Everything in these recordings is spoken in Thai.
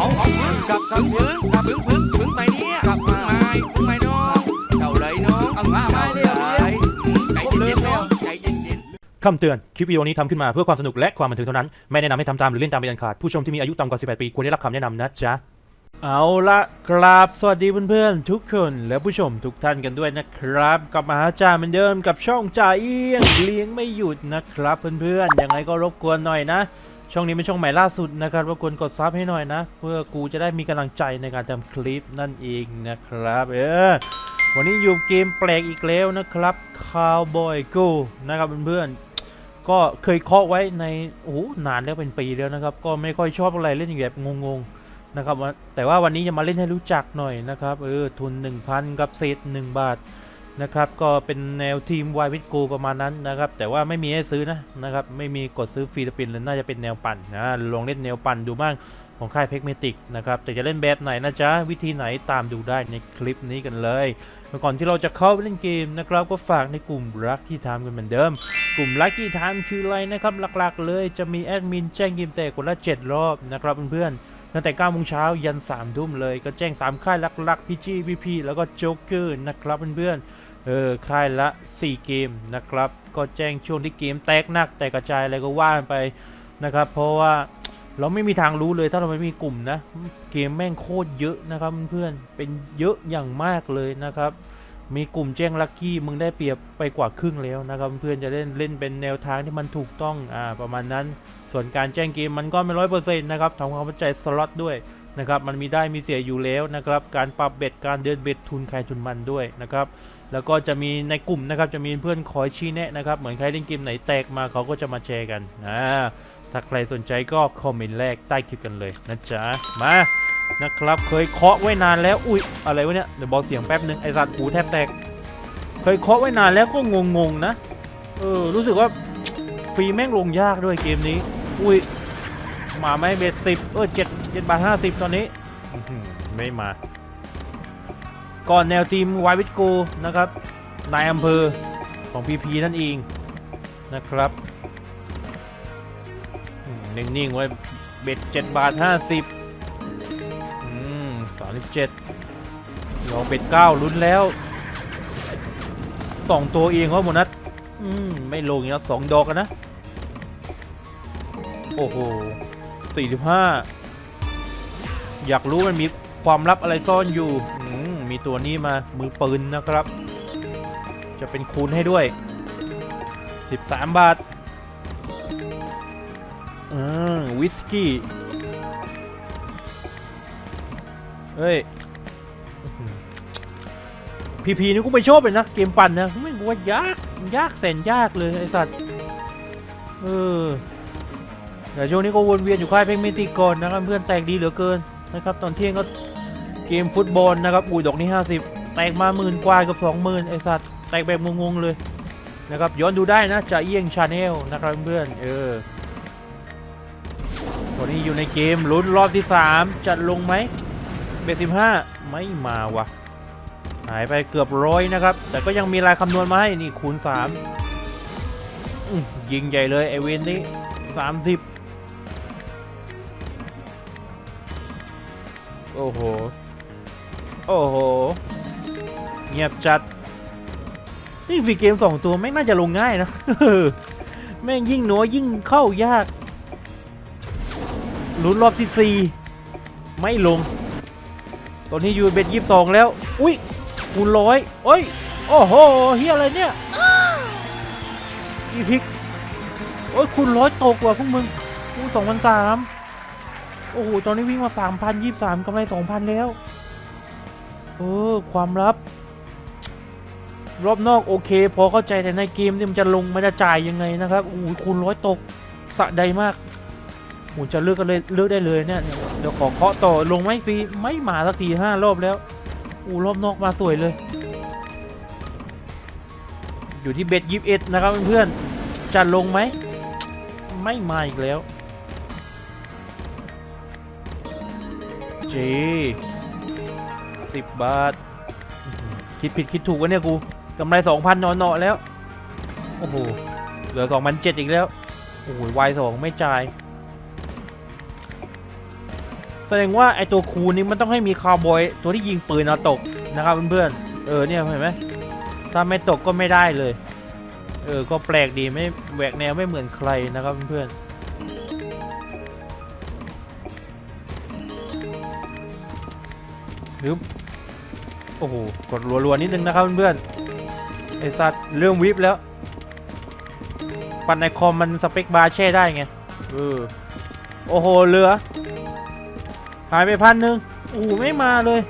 เอาเอาพึ่งกับกับพึ่งกับพึ่งพึ่งพึ่งไปเนี่ยกับพึ่งไม้พึ่งไม้น้องเจ้าเลยน้องเอามาไม้เร็วใจเย็นๆแล้วใจเย็นๆคำเตือน คลิปวิดีโอนี้ทำขึ้นมาเพื่อความสนุกและความบันเทิงเท่านั้น ไม่แนะนำให้ทำตามหรือเล่นตามเป็นอันขาด ผู้ชมที่มีอายุต่ำกว่า 18 ปีควรได้รับคำแนะนำนะจ๊ะ เอาละกราบสวัสดีเพื่อนๆทุกคนและผู้ชมทุกท่านกันด้วยนะครับ กลับมาหาจ่าเหมือนเดิมกับช่องจ่าเอี้ยงเลี้ยงไม่หยุดนะครับ เพื่อนๆยังไงก็รบกวนหน่อยนะ ช่องนี้เป็นช่องใหม่ล่าสุดนะครับรบกวนกดซับให้หน่อยนะ เพื่อกูจะได้มีกำลังใจในการทำคลิปนั่นเองนะครับเออวันนี้อยู่เกมแปลกอีกแล้วนะครับ Cowboy Go นะครับเพื่อนๆก็เคยเคาะไว้ในโอ้นานแล้วเป็นปีแล้วนะครับ ก็ไม่ค่อยชอบอะไรเล่นอย่แบบงงๆนะครับว่าแต่ว่าวันนี้จะมาเล่นให้รู้จักหน่อยนะครับเออทุน 1,000 กับเศษ 1 บาท นะครับ ก็เป็นแนวทีม y วิ g o ประมาณนั้นนะครับ แต่ว่าไม่มีให้ซื้อนะนะครับ ไม่มีกดซื้อฟรีสปินเลยน่าจะเป็นแนวปั่นนะลองเล่นแนวปั่นดูบ้างของค่ายเพกเมติกนะครับ แต่จะเล่นแบบไหนนะจ๊ะ วิธีไหนตามดูได้ในคลิปนี้กันเลยก่อนที่เราจะเข้าไปเล่นเกมนะครับ ก็ฝากในกลุ่มรักที่ทำกันเหมือนเดิม กลุ่มรักที่ทำคืออะไรนะครับ หลักๆ เลยจะมีแอดมินแจ้งเกมแตกคนละ 7 รอบนะครับเพื่อนๆตั้งแต่9โมงเช้ายัน3ทุ่มเลยก็แจ้ง 3 ค่ายหลักๆพีจีพีพีแล้วก็โจ๊กเกอร์นะครับเพื่อนๆ เออค่ายละ 4 เกมนะครับ ก็แจ้งช่วงที่เกมแตกหนักแตกกระจายอะไรก็ว่านไปนะครับ เพราะว่าเราไม่มีทางรู้เลยถ้าเราไม่มีกลุ่มนะ เกมแม่งโคตรเยอะนะครับเพื่อนเป็นเยอะอย่างมากเลยนะครับ มีกลุ่มแจ้งลัคกี้มึงได้เปรียบไปกว่าครึ่งแล้วนะครับเพื่อนจะเล่นเล่นเป็นแนวทางที่มันถูกต้องอ่าประมาณนั้น ส่วนการแจ้งเกมมันก็ไม่ร้อยเปอร์เซ็นต์นะครับทำความเข้าใจสล็อตด้วยนะครับมันมีได้มีเสียอยู่แล้วนะครับ การปรับเบ็ดการเดินเบ็ดทุนใครทุนมันด้วยนะครับ แล้วก็จะมีในกลุ่มนะครับจะมีเพื่อนคอยชี้แนะนะครับ เหมือนใครเล่นเกมไหนแตกมาเขาก็จะมาแชร์กันอ่าถ้าใครสนใจก็คอมเมนต์แรกใต้คลิปกันเลยนะจ๊ะมานะครับ เคยเคาะไว้นานแล้วอุ้ยอะไรวะเนี่ยเดี๋ยวบอกเสียงแป๊บนึงไอสัตว์หูแทบแตก เคยเคาะไว้นานแล้วก็งงๆนะเออรู้สึกว่าฟรีแม่งลงยากด้วยเกมนี้ อุ้ยมาไหมเบสสิบเออเจ็ดเจ็ดบาทห้าสิบตอนนี้ไม่มา ก่อนแนวทีมวายวิทโกนะครับนายอำเภอของพีพีนั่นเองนะครับนิ่งๆไว้เบ็ดเจ็ดบาทห้าสิบอืมสามสิบเจ็ดลองเบ็ดเก้าลุ้นแล้วสองตัวเองว่าหมนัดอืมไม่ลงอย่างนี้สองดอกนนะ โอ้โหสี่สิบห้าอยากรู้มันมีความลับอะไรซ่อนอยู่อืม มีตัวนี้มามือปืนนะครับ จะเป็นคูณให้ด้วย 13 บาทอ่าวิสกี้เฮ้ยพีพีนี่กูไม่ชอบเลยนะเกมปั่นนะไม่กูว่ายากยากแสนยากเลยไอสัตว์เออแต่ช่วงนี้ก็วนเวียนอยู่ค่ายเพลงเมติก่อนนะครับเพื่อนแตกดีเหลือเกินนะครับ ตอนเที่ยงก็ เกมฟุตบอลนะครับอุ้ยดอกนี้ 50 แตกมาหมื่นกว่ากับสองหมื่นไอสัตว์แตกแบบงงๆเลยนะครับย้อนดูได้นะจะเอียงชาแนลนะครับเพื่อนเออตัวนี้อยู่ในเกมลุ้นรอบที่ 3จะลงไหมเบสิบห้าไม่มาวะหายไปเกือบร้อยนะครับ แต่ก็ยังมีลายคำนวณมาให้นี่คูณ 3 ยิงใหญ่เลยไอเวนนี้30 โอ้โห โอ้โห เงียบจัด นี่ฟรีเกม2ตัวแม่งน่าจะลงง่ายนะ แม่งยิ่งหนัวยิ่งเข้ายาก ลุ้นรอบที่4ไม่ลง ตอนนี้อยู่เบ็ดยี่สองแล้ว อุ้ยคูณร้อยโอ้ย โอ้โหเฮียอะไรเนี่ยอีพิก โอ้ยคูณร้อยตกกว่าพวกมึงคูณสองพันสามโอ้โห ตอนนี้วิ่งมาสามพันยี่สามกำไรสองพันแล้ว เออ ความลับ รอบนอกโอเค พอเข้าใจแต่ในเกมนี่มันจะลงมันจะจ่ายยังไงนะครับโอ้คูณร้อยตกสะใดมากโอ้จะเลือกกันเลยเลือกได้เลยเนี่ยเดี๋ยวขอเคาะต่อลงไม่ฟรีไม่มาสักทีห้ารอบแล้วอู้รอบนอกมาสวยเลย อยู่ที่เบ็ดยิบเอ็ดนะครับเพื่อนจะลงไหมไม่มาอีกแล้วเจ สิบบาท คิดผิดคิดถูกวะเนี่ยกูกำไรสองพันนอนๆแล้ว โอ้โห เหลือสองพันเจ็ดอีกแล้ว โอ้โหวายสองไม่จ่าย แสดงว่าไอตัวคูนี้มันต้องให้มีคาวบอยตัวที่ยิงปืนเอาตกนะครับเพื่อนๆ เออเนี่ยเห็นไหมถ้าไม่ตกก็ไม่ได้เลย เออ ก็แปลกดีไม่แหวกแนวไม่เหมือนใครนะครับเพื่อนๆฮึบ โอ้โห กดรัวๆนิดนึงนะครับเพื่อนๆไอสัตว์เรื่องวิบแล้ว ปันในคอมมันสเปคบาร์แช่ได้ไงเออโอ้โหเหลือ หายไปพันหนึ่งโอ้โหไม่มาเลย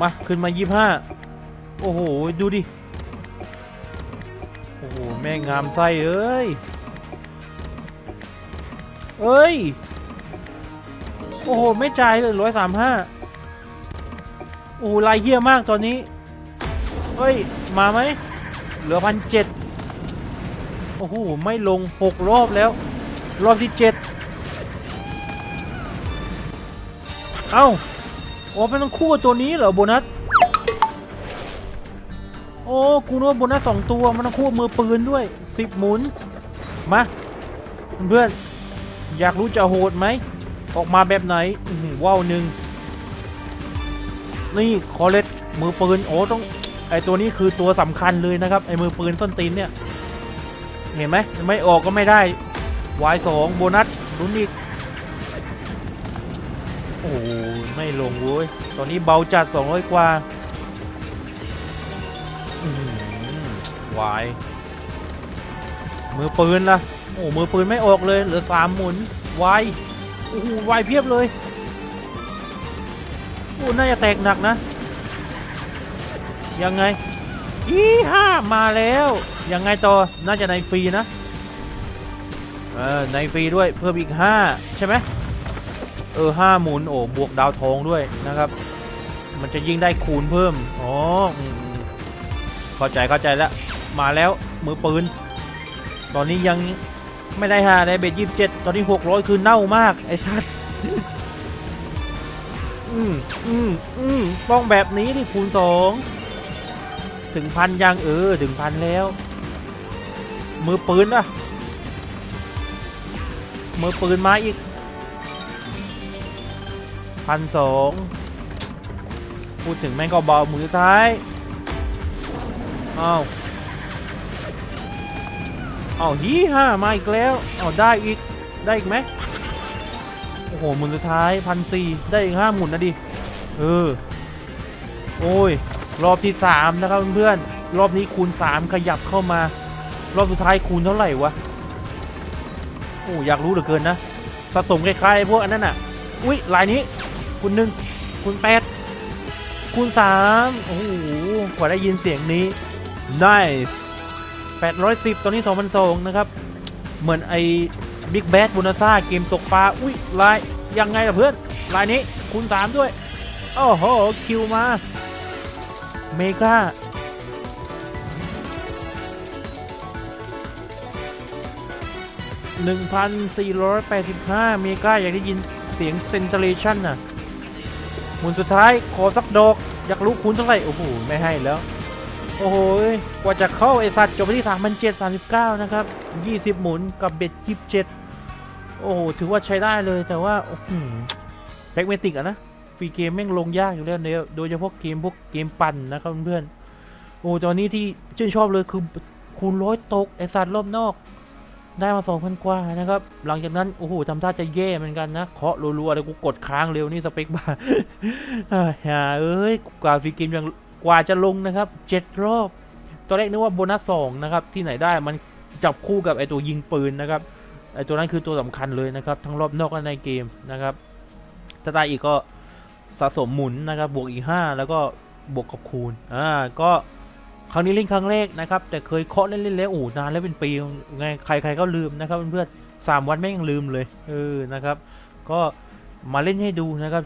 มา ขึ้นมายี่ห้าโอ้โห ดูดิ โอ้โห แม่งงามไส้เอ้ย เอ้ย โอ้โห ไม่จ่ายเลยร้อยสามห้า อ้ลายเยี่ยมากตอนนี้ เฮ้ย มาไหมเหลือพันเจ็ดโอ้โห ไม่ลงหกรอบแล้ว รอบที่เจ็ดเอ้าโอ้เป็นต้องคู่กับตัวนี้เหรอโบนัส โอ้กูนึกว่าโบนัสสองตัว มันต้องคู่มือปืนด้วยสิบหมุน มา เพื่อน อยากรู้จะโหดไหม ออกมาแบบไหนว้าวหนึ่ง นี่คอเลตมือปืนโอ้ต้องไอตัวนี้คือตัวสำคัญเลยนะครับไอมือปืนส้นตีนเนี่ย เห็นไหมไม่ออกก็ไม่ได้วายสองโบนัสลุ้นอีกโอ้ไม่ลงเว้ยตอนนี้เบาจัด 200 กว่าวาย มือปืนล่ะ โอ้ มือปืนไม่ออกเลย เหลือสามหมุนวาย โอ้โหวายเพียบเลย โอ้น่าจะแตกหนักนะ ยังไงอีห้ามาแล้ว ยังไงต่อ น่าจะในฟรีนะ เออในฟรีด้วยเพิ่มอีก 5 ใช่ไหมเออห้าหมุนโอ้บวกดาวทองด้วยนะครับ มันจะยิ่งได้คูณเพิ่ม อ๋อเข้าใจเข้าใจแล้ว มาแล้วมือปืน ตอนนี้ยังไม่ได้หาในเบสยี่สิบเจ็ดตอนนี้หกร้อยคือเน่ามาก ไอ้สัส อืมอืมอืมป้องแบบนี้ดิคูณสองถึงพันยังเออถึงพันแล้ว มือปืนอะมือปืนมาอีกพันสองพูดถึงแม่งก็เบามือท้ายเอาวอ้าวยี่ห้ามาอีกแล้วเอาได้อีกได้อีกไหม หหมุนสุดท้ายพันสี่ได้อีกห้าหมุนนะดิ เออ โอ้ย รอบที่สามนะครับเพื่อนๆรอบนี้คูณสามขยับเข้ามา รอบสุดท้ายคูณเท่าไหร่วะ โอ้อยากรู้เหลือเกินนะสะสมคล้ายๆพวกอันนั้นอะ อุ้ยลายนี้คูณหนึ่งคูณแปดคูณสามโอ้โหกว่าได้ยินเสียงนี้ nice 810 ตอนนี้ 2,002 นะครับ เหมือนไอ บิ๊กแบดบูนาซ่าเกมตกปลา อุ้ยลายยังไงล่ะเพื่อน ลายนี้คูณ 3 ด้วย โอ้โห คิวมา เมกา1,485เมกาอยากได้ยินเสียงเซนเ r เ t ชันน่ะหมุนสุดท้าย ขอสักดอก อยากรู้คูณเท่าไหร่ โอ้โห ไม่ให้แล้ว โอ้โหกว่าจะเข้าไอสัตว์จบที่3,739นะครับ20หมุนกับเบ็ด27โอ้โห ถือว่าใช้ได้เลยแต่ว่าโอ้โหแบ็กเมติกอะนะ ฟรีเกมแม่งลงยากอยู่แล้วเนี่ยโดยเฉพาะเกมพวกเกมปั่นนะครับเพื่อนๆโอ้ตอนนี้ที่ชื่นชอบเลยคือคูณร้อยตกไอสัตว์รอบนอก ได้มา2,000กว่านะครับ หลังจากนั้น โอ้โหทำท่าจะแย่เหมือนกันนะเคาะรัวๆเลยกูกดค้างเร็วนี่สเปคบ้าอ่าอย่าเอ้ยกว่าฟรีเกมยัง กว่าจะลงนะครับ 7 รอบ ตอนแรกนึกว่าโบนัส2นะครับ ที่ไหนได้มันจับคู่กับไอตัวยิงปืนนะครับ ไอตัวนั้นคือตัวสำคัญเลยนะครับ ทั้งรอบนอกและในเกมนะครับถ้าได้อีกก็สะสมหมุนนะครับ บวกอีก 5 แล้วก็บวกกับคูณ อ่า ก็ครั้งนี้เล่นครั้งแรกนะครับ แต่เคยเคาะเล่นๆแล้วโอ้นานแล้วเป็นปีไงใครๆก็ลืมนะครับเพื่อนๆสามวันไม่ยังลืมเลย เออ นะครับ ก็มาเล่นให้ดูนะครับ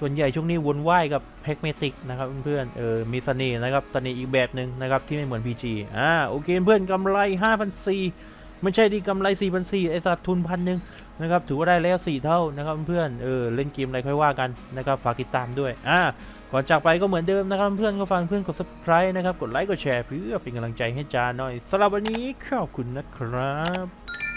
ส่วนใหญ่ช่วงนี้วนว่ายกับแพ็กเมติกนะครับเพื่อนๆเออมีเสน่ห์นะครับสเสน่ห์อีกแบบหนึ่งนะครับที่ไม่เหมือน PG อ่าโอเคเพื่อนกำไร5,400ไม่ใช่ดีกำไร4,400ไอสัตว์ทุนพันหนึ่งนะครับถือว่าได้แล้ว 4 เท่านะครับเพื่อนๆเออเล่นเกมอะไรค่อยว่ากันนะครับฝากติดตามด้วยอ่าก่อนจากไปก็เหมือนเดิมนะครับเพื่อนก็ฟังเพื่อนกด subscribe นะครับกดไลค์กดแชร์เพื่อเป็นกำลังใจให้จาหน่อยสำหรับวันนี้ขอบคุณนะครับ